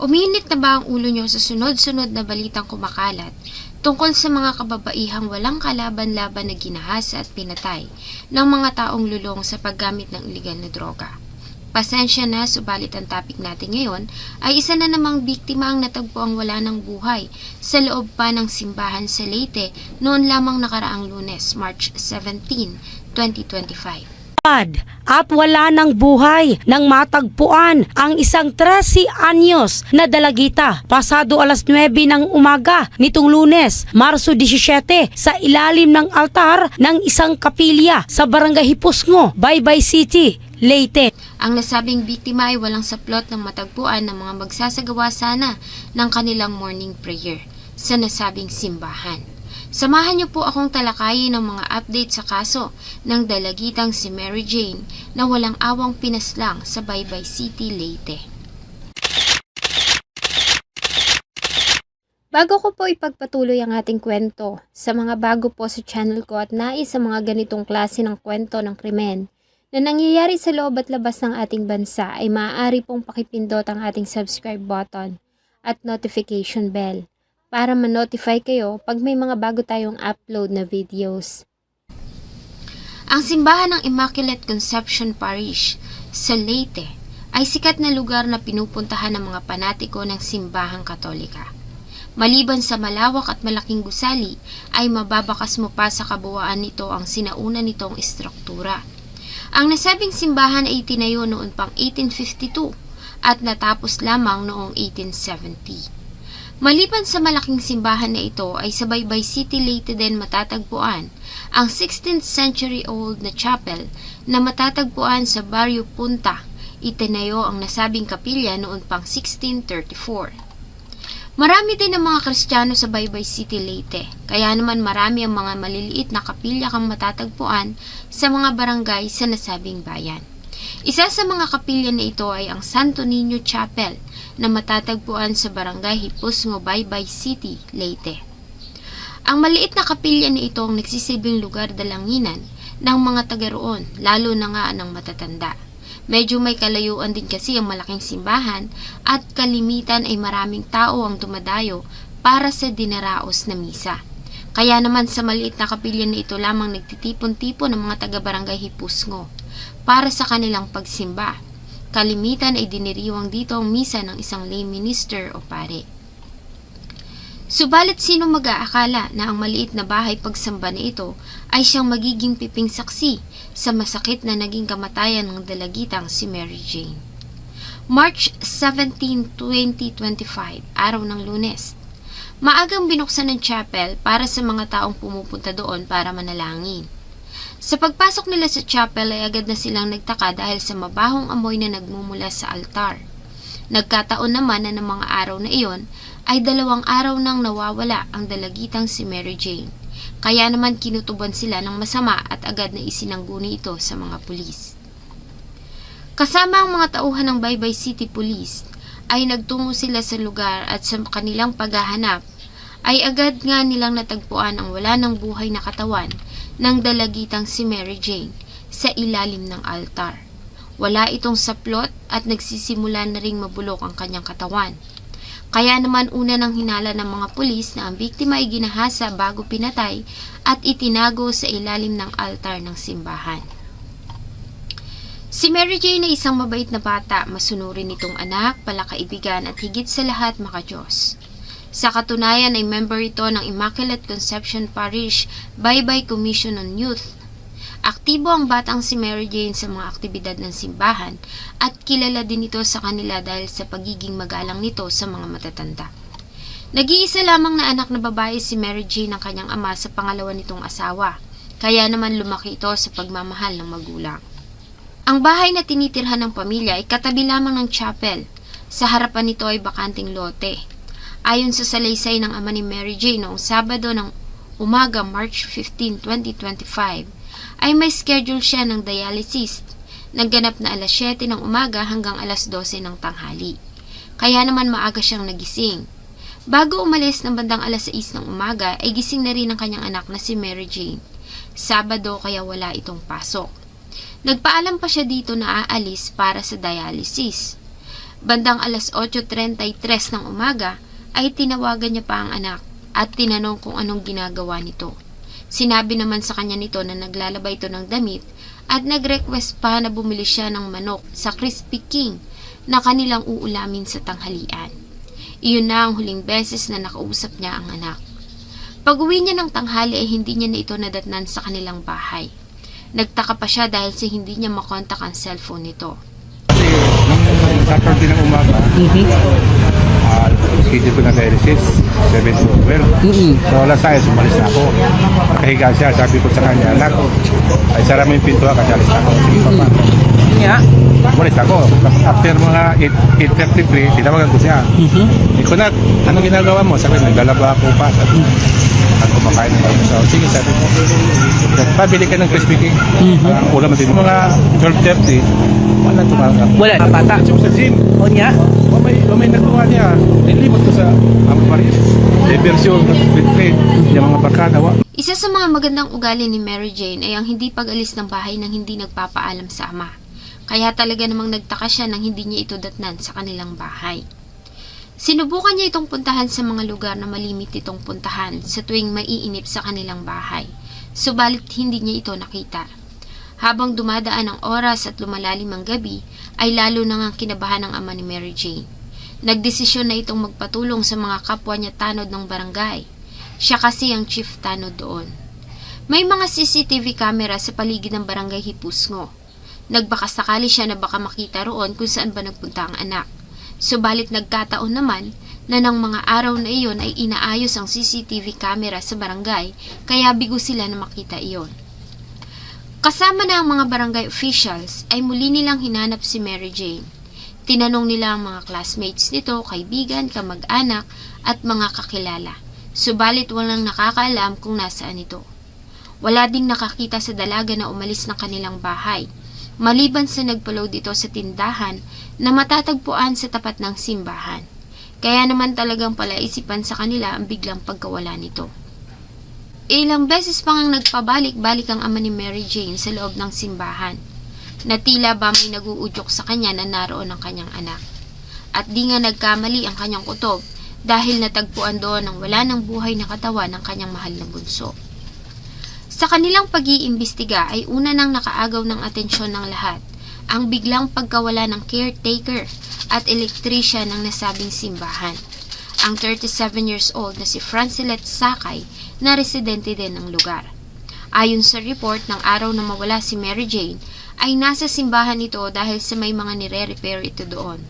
Uminit na ba ang ulo nyo sa sunod-sunod na balitang kumakalat tungkol sa mga kababaihang walang kalaban-laban na ginahasa at pinatay ng mga taong lulong sa paggamit ng iligal na droga? Pasensya na, subalit ang topic natin ngayon ay isa na namang biktima ang natagpo ang wala ng buhay sa loob pa ng simbahan sa Leyte noon lamang nakaraang lunes, March 17, 2025. Pad at wala ng buhay nang matagpuan ang isang 13 anyos na dalagita pasado alas 9 ng umaga nitong lunes, Marso 17 sa ilalim ng altar ng isang kapilya sa barangay Hipusngo, Baybay City, Leyte. Ang nasabing biktima ay walang saplot ng matagpuan ng mga magsasagawa sana ng kanilang morning prayer sa nasabing simbahan. Samahan niyo po akong talakayin ng mga update sa kaso ng dalagitang si Mary Jane na walang awang pinaslang sa Baybay City, Leyte. Bago ko po ipagpatuloy ang ating kwento, sa mga bago po sa channel ko at nais sa mga ganitong klase ng kwento ng krimen na nangyayari sa loob at labas ng ating bansa ay maaari pong pakipindot ang ating subscribe button at notification bell para ma-notify kayo pag may mga bago tayong upload na videos. Ang simbahan ng Immaculate Conception Parish sa Leyte ay sikat na lugar na pinupuntahan ng mga panatiko ng simbahang katolika. Maliban sa malawak at malaking gusali, ay mababakas mo pa sa kabuuan nito ang sinauna nitong istruktura. Ang nasabing simbahan ay itinayo noon pang 1852 at natapos lamang noong 1870. Maliban sa malaking simbahan na ito ay sa Baybay City Leyte din matatagpuan ang 16th century old na chapel na matatagpuan sa Barrio Punta. Itinayo ang nasabing kapilya noon pang 1634. Marami din ang mga Kristiyano sa Baybay City Leyte, kaya naman marami ang mga maliliit na kapilya kang matatagpuan sa mga barangay sa nasabing bayan. Isa sa mga kapilya na ito ay ang Santo Niño Chapel na matatagpuan sa barangay Hipusngo, Baybay City, Leyte. Ang maliit na kapilya na ito ang nagsisilbing lugar dalanginan ng mga taga roon, lalo na nga ng matatanda. Medyo may kalayuan din kasi ang malaking simbahan at kalimitan ay maraming tao ang dumadayo para sa dinaraos na misa. Kaya naman sa maliit na kapilya na ito lamang nagtitipon-tipon ng mga taga-barangay Hipusngo para sa kanilang pagsimba. Kalimitan ay diniriwang dito ang misa ng isang lay minister o pare. Subalit sino mag-aakala na ang maliit na bahay pagsamba na ito ay siyang magiging piping saksi sa masakit na naging kamatayan ng dalagitang si Mary Jane. March 17, 2025, araw ng lunes. Maagang binuksan ng chapel para sa mga taong pumupunta doon para manalangin. Sa pagpasok nila sa chapel ay agad na silang nagtaka dahil sa mabahong amoy na nagmumula sa altar. Nagkataon naman na ng mga araw na iyon ay dalawang araw nang nawawala ang dalagitang si Mary Jane. Kaya naman kinutuban sila ng masama at agad na isinangguni ito sa mga pulis. Kasama ang mga tauhan ng Baybay City Police ay nagtungo sila sa lugar at sa kanilang paghahanap ay agad nga nilang natagpuan ang wala ng buhay na katawan ng dalagitang si Mary Jane sa ilalim ng altar. Wala itong saplot at nagsisimula na ring mabulok ang kanyang katawan. Kaya naman una nang hinala ng mga pulis na ang biktima ay ginahasa bago pinatay at itinago sa ilalim ng altar ng simbahan. Si Mary Jane ay isang mabait na bata, masunurin nitong anak, palakaibigan at higit sa lahat makajos. Sa katunayan ay member ito ng Immaculate Conception Parish Baybay Commission on Youth. Aktibo ang batang si Mary Jane sa mga aktibidad ng simbahan at kilala din ito sa kanila dahil sa pagiging magalang nito sa mga matatanda. Nag-iisa lamang na anak na babae si Mary Jane ng kanyang ama sa pangalawa nitong asawa, kaya naman lumaki ito sa pagmamahal ng magulang. Ang bahay na tinitirhan ng pamilya ay katabi lamang ng chapel. Sa harapan nito ay bakanting lote. Ayon sa salaysay ng ama ni Mary Jane noong Sabado ng umaga March 15, 2025, ay may schedule siya ng dialysis. Nagganap na alas 7 ng umaga hanggang alas 12 ng tanghali. Kaya naman maaga siyang nagising. Bago umalis ng bandang alas 6 ng umaga ay gising na rin ang kanyang anak na si Mary Jane. Sabado kaya wala itong pasok. Nagpaalam pa siya dito na aalis para sa dialysis. Bandang alas 8.33 ng umaga ay tinawagan niya pa ang anak at tinanong kung anong ginagawa nito. Sinabi naman sa kanya nito na naglalaba ito ng damit at nag-request pa na bumili siya ng manok sa Crispy King na kanilang uulamin sa tanghalian. Iyon na ang huling beses na nakausap niya ang anak. Pag-uwi niya ng tanghali ay hindi niya na ito nadatnan sa kanilang bahay. Nagtaka pa siya dahil sa hindi niya makontak ang cellphone nito. Nung Saturday ng umaga, ah, schedule ko na dialysis, 7 to 12. So wala sa ayos, umalis na ako. Nakahiga siya, sabi ko sa kanya, anak, ay sara mo yung pinto ha, kasi alis na ako. Sige pa pa. Nga. Umalis ako. After mga 8, 8.33, tinawagan ko siya. Hindi ko na, ano ginagawa mo? Sabi, naglalaba ako pa. Sabi, kumakain ng mga so, Sige, sabi ko. Pabili ka ng crispy cake. Ah, ulam din. Mga 12.30, wala tumaga. Wala na bata. Sa gym, O niya? O may, o may nagawa niya, nilimot ko sa Amo Maris. Diversyon, fit yung mga barkada. Isa sa mga magandang ugali ni Mary Jane ay ang hindi pag-alis ng bahay nang hindi nagpapaalam sa ama. Kaya talaga namang nagtaka siya nang hindi niya ito datnan sa kanilang bahay. Sinubukan niya itong puntahan sa mga lugar na malimit itong puntahan sa tuwing maiinip sa kanilang bahay. Subalit hindi niya ito nakita. Habang dumadaan ang oras at lumalalim ang gabi, ay lalo nang ang kinabahan ng ama ni Mary Jane. Nagdesisyon na itong magpatulong sa mga kapwa niya tanod ng barangay. Siya kasi ang chief tanod doon. May mga CCTV camera sa paligid ng barangay Hipusngo. Nagbakasakali siya na baka makita roon kung saan ba nagpunta ang anak. Subalit nagkataon naman na ng mga araw na iyon ay inaayos ang CCTV camera sa barangay kaya bigo sila na makita iyon. Kasama na ang mga barangay officials ay muli nilang hinanap si Mary Jane. Tinanong nila ang mga classmates nito, kaibigan, kamag-anak at mga kakilala. Subalit walang nakakaalam kung nasaan ito. Wala ding nakakita sa dalaga na umalis ng kanilang bahay. Maliban sa nagpaload ito sa tindahan na matatagpuan sa tapat ng simbahan. Kaya naman talagang palaisipan sa kanila ang biglang pagkawala nito. Ilang beses pa ngang nagpabalik-balik ang ama ni Mary Jane sa loob ng simbahan na tila ba may naguudyok sa kanya na naroon ang kanyang anak. At di nga nagkamali ang kanyang kutob dahil natagpuan doon ang wala ng buhay na katawan ng kanyang mahal na bunso. Sa kanilang pag-iimbestiga ay una nang nakaagaw ng atensyon ng lahat ang biglang pagkawala ng caretaker at elektrisya ng nasabing simbahan. Ang 37 years old na si Francilet Sakay na residente din ng lugar. Ayon sa report ng araw na mawala si Mary Jane, ay nasa simbahan ito dahil sa may mga nire-repair ito doon.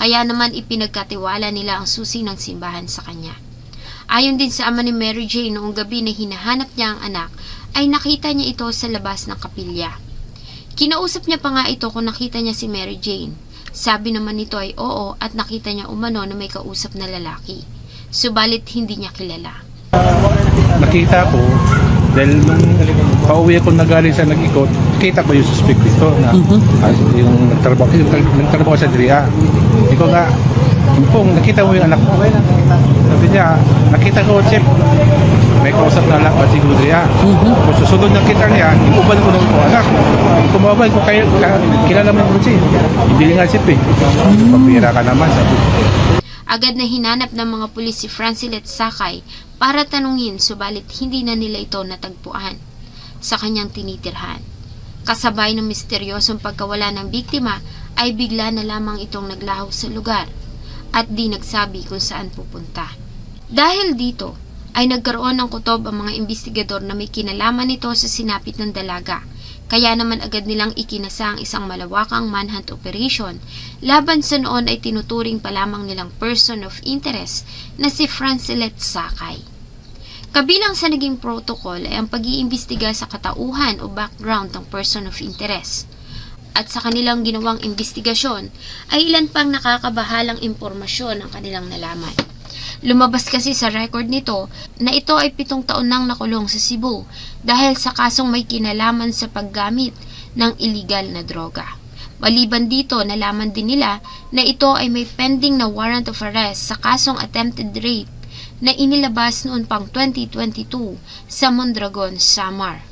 Kaya naman ipinagkatiwala nila ang susi ng simbahan sa kanya. Ayon din sa ama ni Mary Jane noong gabi na hinahanap niya ang anak, ay nakita niya ito sa labas ng kapilya. Kinausap niya pa nga ito kung nakita niya si Mary Jane. Sabi naman nito ay oo at nakita niya umano na may kausap na lalaki. Subalit hindi niya kilala. Nakita ko, dahil nung pauwi ako na galing sa nag-ikot, kita ko yung suspect dito na ah, yung nagtrabaho, yung nag- nagtrabaho sa Dria. Hindi ko nga, Pong, nakita mo yung anak mo. Sabi niya, nakita ko, Chip, may kausap na anak ba si Dria. Kung susunod na kita niya, iuban ko ng ko anak. Kumabay ko kayo, ka- kilala mo yung Chip. Hindi nga Chip eh. Papira ka naman, sabi ko. Agad na hinanap ng mga pulis si Francilet Sakay para tanungin subalit hindi na nila ito natagpuan sa kanyang tinitirhan. Kasabay ng misteryosong pagkawala ng biktima ay bigla na lamang itong naglaho sa lugar at di nagsabi kung saan pupunta. Dahil dito ay nagkaroon ng kutob ang mga investigador na may kinalaman nito sa sinapit ng dalaga kaya naman agad nilang ikinasa ang isang malawakang manhunt operation laban sa noon ay tinuturing pa lamang nilang person of interest na si Francilet Sakay. Kabilang sa naging protocol ay ang pag-iimbestiga sa katauhan o background ng person of interest. At sa kanilang ginawang investigasyon ay ilan pang nakakabahalang impormasyon ang kanilang nalaman. Lumabas kasi sa record nito na ito ay pitong taon nang nakulong sa Cebu dahil sa kasong may kinalaman sa paggamit ng illegal na droga. Maliban dito, nalaman din nila na ito ay may pending na warrant of arrest sa kasong attempted rape na inilabas noon pang 2022 sa Mondragon, Samar.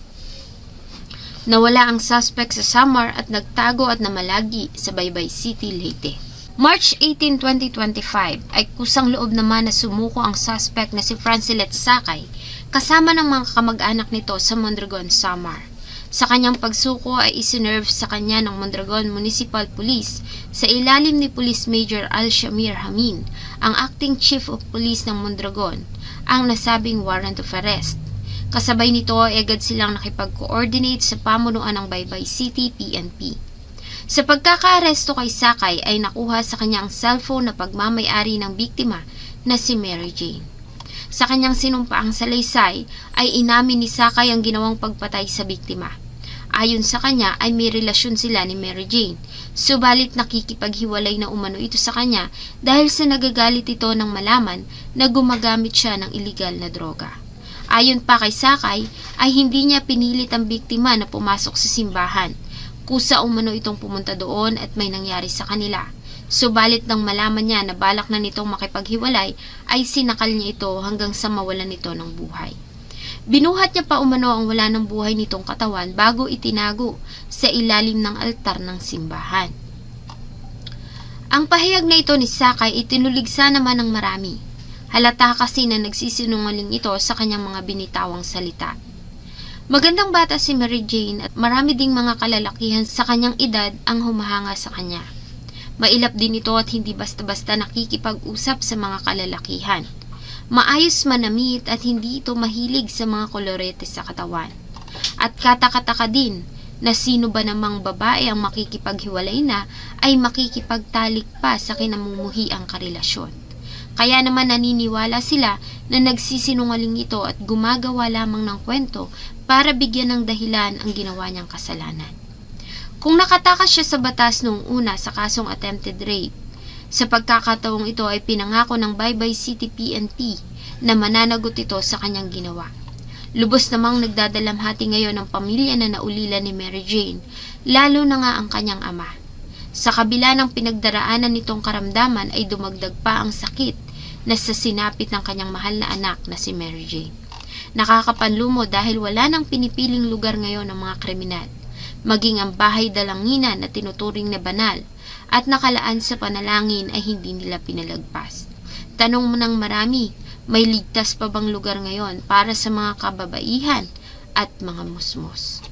Nawala ang suspect sa Samar at nagtago at namalagi sa Baybay City, Leyte. March 18, 2025 ay kusang loob naman na sumuko ang suspect na si Francilet Sakay kasama ng mga kamag-anak nito sa Mondragon, Samar. Sa kanyang pagsuko ay isinerve sa kanya ng Mondragon Municipal Police sa ilalim ni Police Major Al Shamir Hamin, ang acting chief of police ng Mondragon, ang nasabing warrant of arrest. Kasabay nito ay agad silang nakipag-coordinate sa pamunuan ng Baybay City PNP. Sa pagkakaaresto kay Sakay ay nakuha sa kanya ang cellphone na pagmamayari ng biktima na si Mary Jane. Sa kanyang sinumpaang salaysay ay inamin ni Sakay ang ginawang pagpatay sa biktima. Ayon sa kanya ay may relasyon sila ni Mary Jane, subalit nakikipaghiwalay na umano ito sa kanya dahil sa nagagalit ito ng malaman na gumagamit siya ng iligal na droga. Ayon pa kay Sakay ay hindi niya pinilit ang biktima na pumasok sa simbahan. Kusa umano itong pumunta doon at may nangyari sa kanila. Subalit nang malaman niya na balak na nitong makipaghiwalay ay sinakal niya ito hanggang sa mawalan nito ng buhay. Binuhat niya pa umano ang wala ng buhay nitong katawan bago itinago sa ilalim ng altar ng simbahan. Ang pahayag na ito ni Sakay itinuligsa naman ng marami. Halata kasi na nagsisinungaling ito sa kanyang mga binitawang salita. Magandang bata si Mary Jane at marami ding mga kalalakihan sa kanyang edad ang humahanga sa kanya. Mailap din ito at hindi basta-basta nakikipag-usap sa mga kalalakihan. Maayos manamit at hindi ito mahilig sa mga kolorete sa katawan. At katakataka din na sino ba namang babae ang makikipaghiwalay na ay makikipagtalik pa sa kinamumuhi ang karelasyon. Kaya naman naniniwala sila na nagsisinungaling ito at gumagawa lamang ng kwento para bigyan ng dahilan ang ginawa niyang kasalanan. Kung nakatakas siya sa batas noong una sa kasong attempted rape, sa pagkakataong ito ay pinangako ng Baybay City PNP na mananagot ito sa kanyang ginawa. Lubos namang nagdadalamhati ngayon ang pamilya na naulila ni Mary Jane, lalo na nga ang kanyang ama. Sa kabila ng pinagdaraanan nitong karamdaman ay dumagdag pa ang sakit na sa sinapit ng kanyang mahal na anak na si Mary Jane. Nakakapanlumo dahil wala nang pinipiling lugar ngayon ng mga kriminal, maging ang bahay dalanginan na tinuturing na banal at nakalaan sa panalangin ay hindi nila pinalagpas. Tanong mo ng marami, may ligtas pa bang lugar ngayon para sa mga kababaihan at mga musmos?